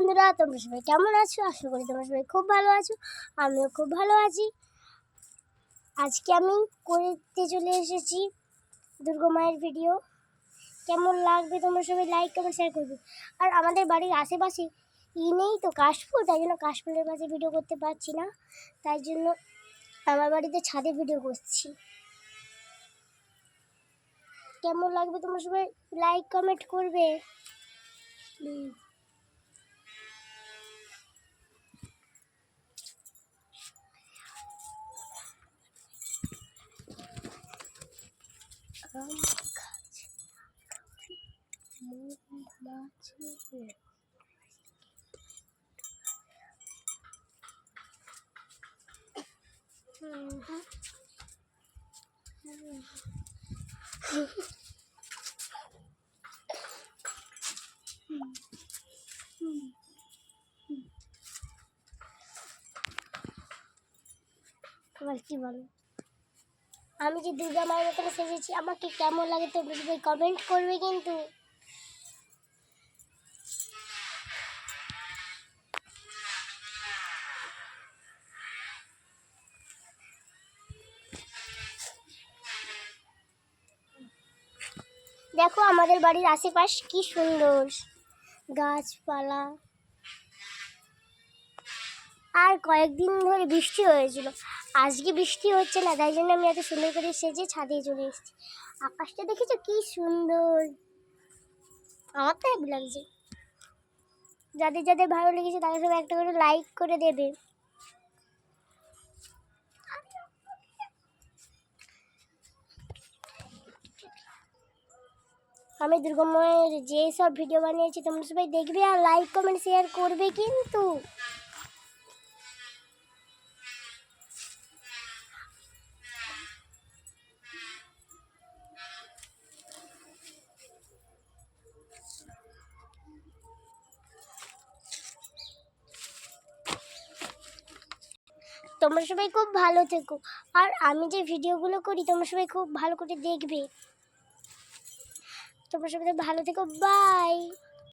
বন্ধুরা, তোমরা সবাই কেমন আছো? আশা করি তোমরা সবাই খুব ভালো আছো, আমিও খুব ভালো আছি। আজকে আমি করতে চলে এসেছি দুর্গা মায়ের ভিডিও কেমন লাগবে তোমরা সবাই লাইক কমেন্ট শেয়ার করবে। আর আমাদের বাড়ির আশেপাশে ই নেই তো কাশফুল, তাই জন্য কাশফুলের পাশে ভিডিও করতে পারছি না। তাই জন্য আমার বাড়িতে ছাদে ভিডিও করছি। কেমন লাগবে তোমরা সবাই লাইক কমেন্ট করবে। Please Vai, que valeu. আমি যে দুর্গা মায়ের মতন সেজেছি আমাকে কেমন লাগে তো সবাই কমেন্ট করবে কিন্তু। দেখো আমাদের বাড়ির আশেপাশ কি সুন্দর। গাছপালা। আর কয়েকদিন ধরে বৃষ্টি হয়েছিল। আজকে বৃষ্টি হচ্ছে না, তাই জন্য আমি এত সুন্দর করে সেজে ছাদে চলে এসেছি। আকাশটা দেখেছ কি সুন্দর? আমার তো হেবি লাগছে। যাদের যাদের ভালো লেগেছে তারা সবাই একটা করে লাইক করে দেবে। আমি দুর্গা মায়ের যে সব ভিডিও বানিয়েছি, তোমরা সবাই দেখবে আর লাইক কমেন্ট শেয়ার করবে কিন্তু। তোমরা সবাই খুব ভালো থেকো। আর আমি যে ভিডিওগুলো করি, তোমরা সবাই খুব ভালো করে দেখবে। তোমরা সবাই ভালো থেকো, বাই।